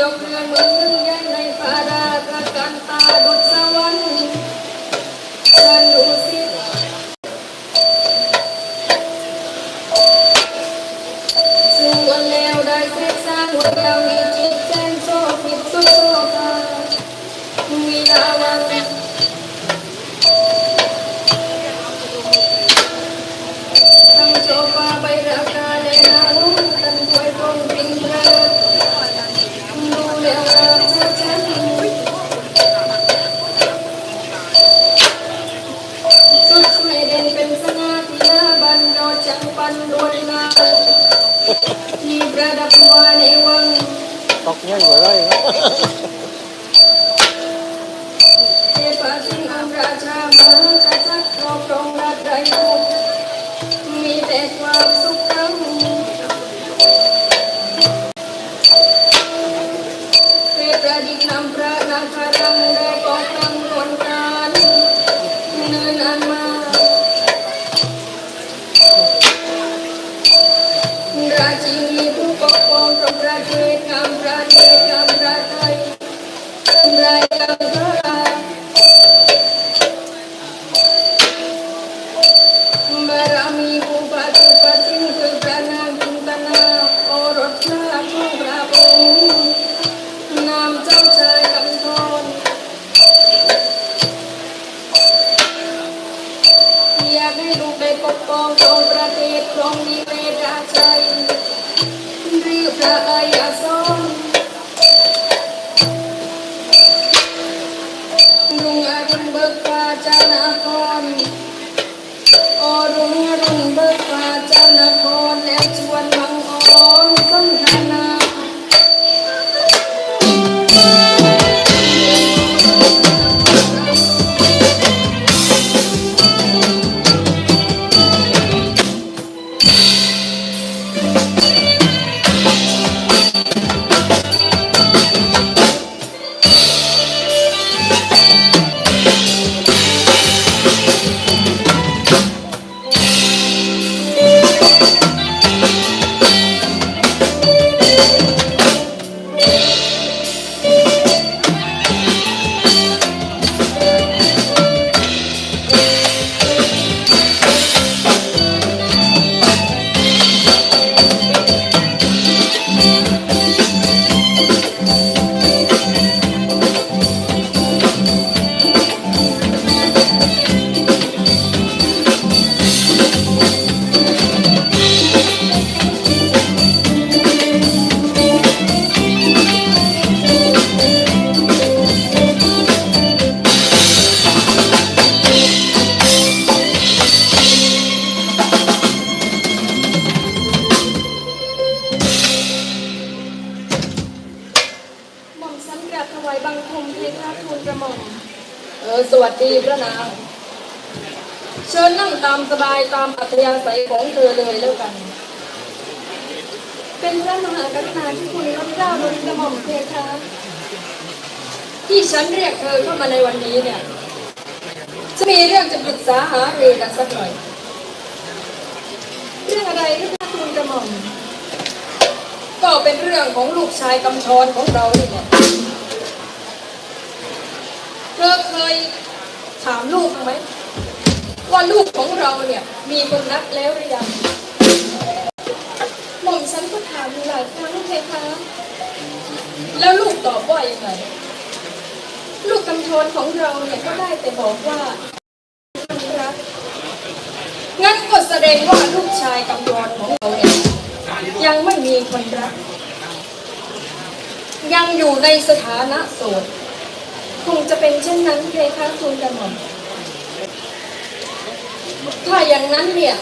ยกเรือเมืองนึ่งยันในพาดาตระกันตาดุจสวรรค์ฉันดู ที่ประดับวา รุ่งอรุณเบิกฟ้าเจ้านครโอรุ่งอรุณเบิก วัสดีพระนาง เชิญนั่งตามสบายตามอัธยาศัยของเธอเลยแล้วกัน เป็นพระมหากรุณาที่คุณรับเจ้าโดยกระหม่อมเพคะที่ฉันเรียกเธอเข้ามาในวันนี้เนี่ยจะมีเรื่องจะปรึกษาหารือกันสักหน่อย เรื่องอะไรที่พระคุณกระหม่อมก็เป็นเรื่องของลูกชายกำชรของเรานี่แหละเธอเคย ถามลูกไหมว่าลูกของเราเนี่ยมีคนรักแล้วหรือยังหม่อมฉันก็ถามอยู่หลายครั้งเพคะแล้วลูกตอบว่ายังไงลูกกำชรของเราเนี่ยก็ได้แต่บอกว่าคนรักงั้นก็แสดงว่าลูกชายกำชรของเราเนี่ยยังไม่มีคนรัก ยังอยู่ในสถานะโสด คงจะเป็นเช่นนั้นเพคะคุณกระหม่อมถ้าอย่างนั้นเนี่ย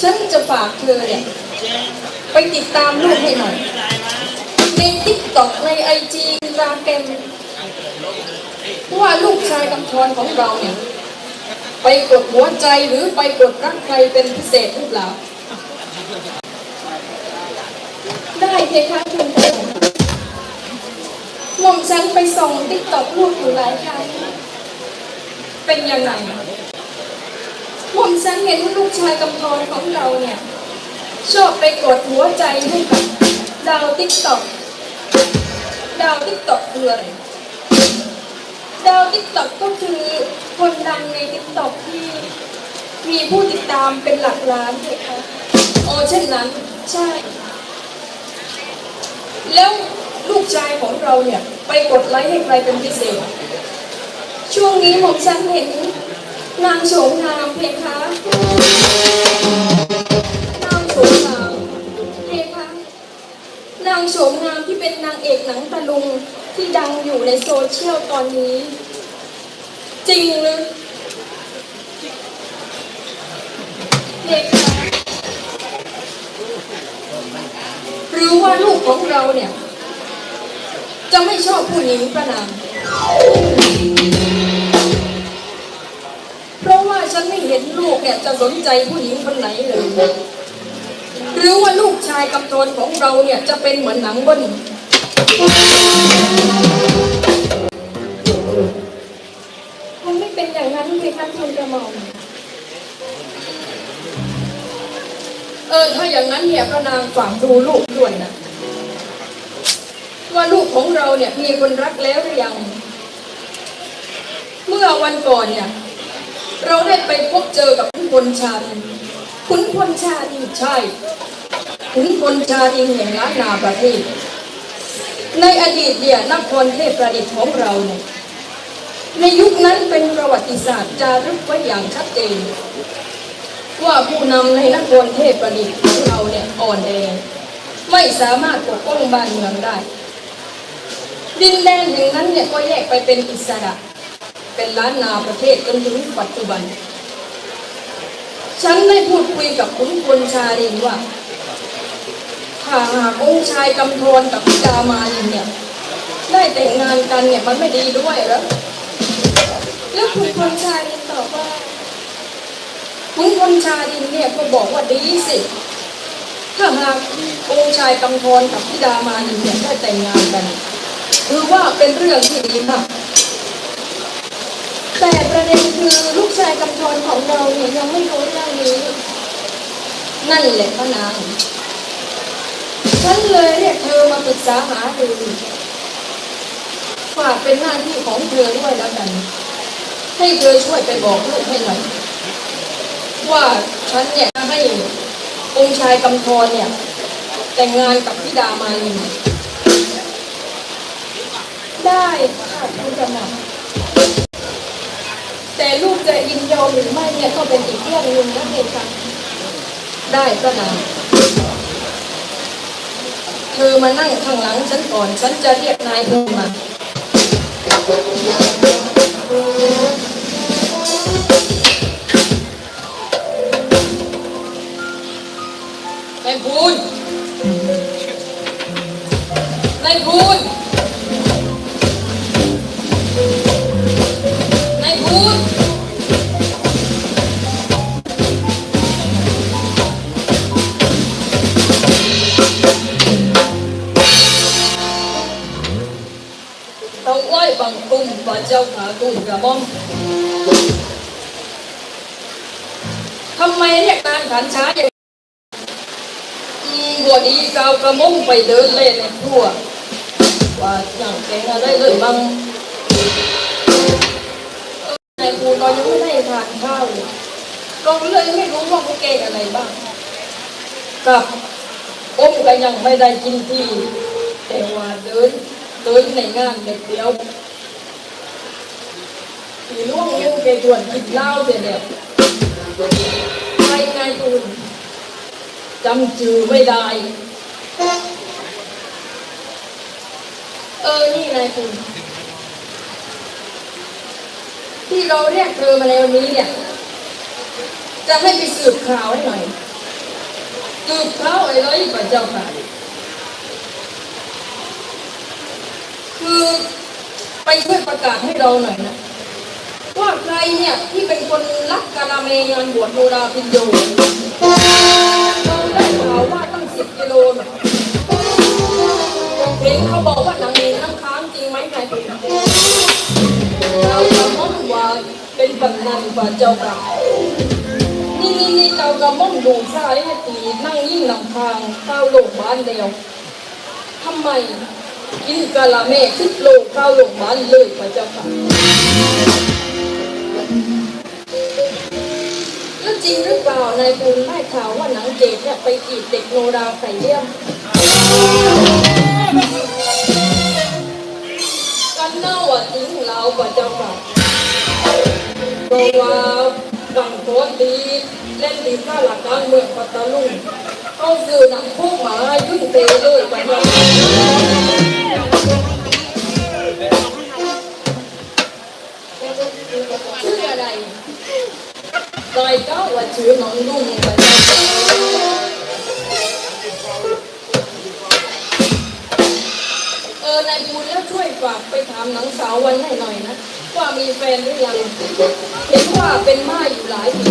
ฉันจะฝากเธอเนี่ย ไปติดตามลูกให้หน่อย ในทิกตอกในไอจีรามแกมว่าลูกชายกำธรของเราเนี่ย ไปกดหัวใจหรือไปกดรักใครเป็นพิเศษหรือเปล่าได้เพคะคุณกระหม่อม หม่อมฉันไปส่องติ๊กต็อกลูกอยู่หลายครั้งเป็นยังไงหม่อมฉันเห็นลูกชายกำพรของเราเนี่ย ชอบไปกดหัวใจให้กับดาวติ๊กต็อกดาวติ๊กต็อกคืออะไรดาวติ๊กต็อกก็คือคนดังในติ๊กต็อกที่มีผู้ติดตามเป็นหลักล้านเลยค่ะอ๋อเช่นนั้น ใช่ แล้ว ลูกชายของเราเนี่ย ไปกดไลค์ให้ใครเป็นพิเศษ ช่วงนี้ผมฉันเห็นนางโฉมงามเพคะนางโฉมงามเพคะนางโฉมงามที่เป็นนางเอกหนังตะลุงที่ดังอยู่ในโซเชียลตอนนี้ จริงหรือเพคะหรือว่าลูกของเราเนี่ย จะไม่ชอบผู้หญิงประนามเพราะว่าฉันไม่เห็นลูกเนี่ยจะสนใจผู้หญิงคนไหนเลย หรือว่าลูกชายกำธรของเราเนี่ยจะเป็นเหมือนหนังบนมันไม่เป็นอย่างนั้นเลยค่ะคุณกระหม่อมเออถ้าอย่างนั้นเนี่ยพระนางฝากดูลูกด้วยนะ ว่าลูกของเราเนี่ยมีคนรักแล้วหรือยัง เมื่อวันก่อนเนี่ย เราได้ไปพบเจอกับขุนพลชาดินขุนพลชาดินใช่ขุนพลชาดินแห่งล้านนาประเทศ ในอดีตเนี่ยนครเทพประดิษฐ์ของเราเนี่ยในยุคนั้นเป็นประวัติศาสตร์จารึกไว้อย่างชัดเจน ว่าผู้นำในนครเทพประดิษฐ์ของเราเนี่ยอ่อนแอไม่สามารถปกป้องบ้านเมืองได้ ดินแดนแห่งนั้นเนี่ยก็แยกไปเป็นอิสระ เป็นล้านนาประเทศจนถึงปัจจุบัน ฉันได้พูดคุยกับขุนพลชาลินว่าถ้าหากองค์ชายกำธรกับพิดามาลินเนี่ยได้แต่งงานกันเนี่ยมันไม่ดีด้วยหรอแล้วขุนพลชาลินตอบว่าขุนพลชาลินเนี่ยก็บอกว่าดีสิถ้าหากองค์ชายกำธรกับพิดามาลินเนี่ยได้แต่งงานกัน คือว่าเป็นเรื่องที่ดีมากแต่ประเด็นคือลูกชายกำธรของเราเนี่ยยังไม่รู้เรื่องนี้ นั่นแหละพระนางฉันเลยเรียกเธอมาปรึกษาหารือฝากเป็นหน้าที่ของเธอด้วยแล้วกัน ให้เธอช่วยไปบอกลูกให้หน่อยว่าฉันเนี่ยให้องค์ชายกำธรเนี่ย แต่งงานกับพิดามาลิน ได้ค่ะคุณกระหม่อมแต่ลูกจะยินยอมหรือไม่เนี่ยก็เป็นอีกเรื่องหนึ่งนะเพคะได้ก็นางเธอมานั่งข้างหลังฉันก่อน ฉันจะเรียกนายเธอมานายพูนนายพูน ทำไมเรียกนานขันช้าอย่างบัวดีกาวกระหม่อมไปเดินเล่นในทั่ว ว่าอย่างแกงอะไรเลยบังในครูเรายังไม่ได้ทานข้าวเลยเราเลยไม่รู้ว่าเขาแกงอะไรบ้างกับอมก็ยังไม่ได้กินที่ แต่ว่าเดินเดินในงานเด็กเดียว ผีล่วงลูกแกชวนกินเหล้าเสร็จแล้วไปไงคุณจำจือไม่ได้ เออ นี่นายคุณที่เราเรียกเธอมาในวันนี้เนี่ย จะให้ไปสืบข่าวให้หน่อย สืบข่าวไอะไรพระเจ้าค่ะคือไปช่วยประกาศให้เราหน่อยนะ ว่าใครเนี่ยที่เป็นคนรักกาลาเมงานบวชโนราพินโยเราได้ข่าวว่าตั้งสิบกิโลเนี่ยเห็นเขาบอกว่าหนังนี้น้ำค้างจริงไหมนายคุณเรากระม่อมว่าเป็นปัญนันกว่าเจ้าค่ะนี่นี่นี่เจ้ากระม่อมดูซ้ายให้ตีนั่งยิ่งนำทางเข้าโรงพยาบาลเดียวทำไมกินกะละเมคิดโลกเข้าโรงพยาบาลเลยพระเจ้าค่ะ จริงหรือเปล่านายบุญได้ข่าวว่าหนังเจดเนี่ยไปจีบเด็กโนราไข่เลี่ยมกันเน่าอะจริงเรากว่าเจ้าค่ะเพราะว่าบังโคตรดีเล่นดีข้าหลักการเมืองปัตตาลุงเขาซื้อหนังพวกหมายุ่งเตะเลยไปเจ้าค่ะชื่ออะไร รอยก็ว่าชื่อน้องนุ่งไปเออนายบุญแล้วช่วยฝากไปถามหนังสาววันให้หน่อยนะ ว่ามีแฟนหรือยัง เห็นว่าเป็นม่ายอยู่หลายปี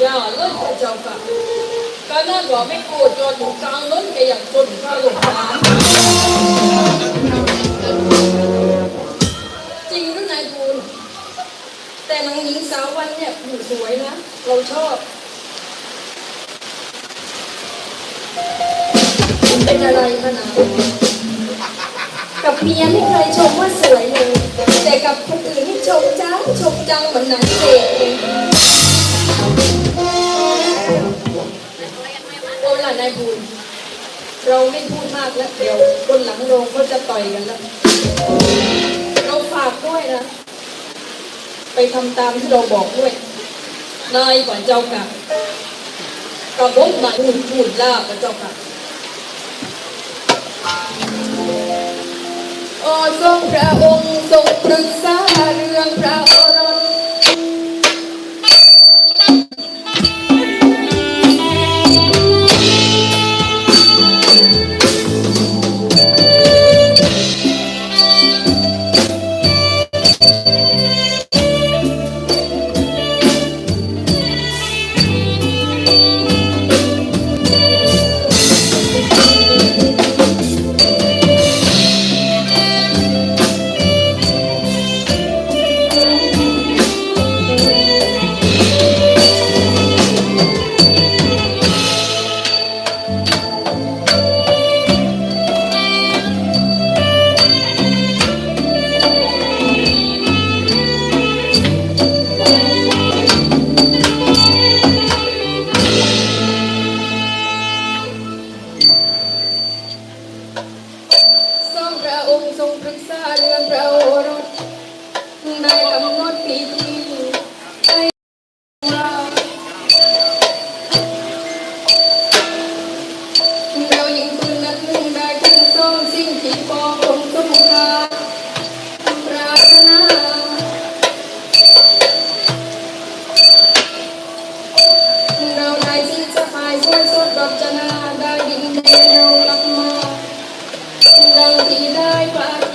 อย่าเลิกเจ้าค่ะก็นั่นว่าไม่โกรธจอดอยู่กลางรถแกอย่างจนข้าหลงทาง สาววันเนี่ยอยู่สวยนะ เราชอบ เป็นอะไรขนาดกับเมียไม่เคยชมว่าสวยเลย แต่กับคนอื่นนี่ชมจังชมจังเหมือนหนังเอกเลยโอ้ล่ะนายบุญเราไม่พูดมากแล้วเดี๋ยวคนหลังโรงเขาจะต่อยกันแล้ว เราฝากด้วยนะ ไปทำตามที่เราบอกด้วย นายก่อนเจ้าค่ะกระบอกมาหุ่นหุ่นล่าพระเจ้าค่ะโอ้ทรงพระองค์ทรงปรึกษาเรื่องพระโอรส ดังที่ไ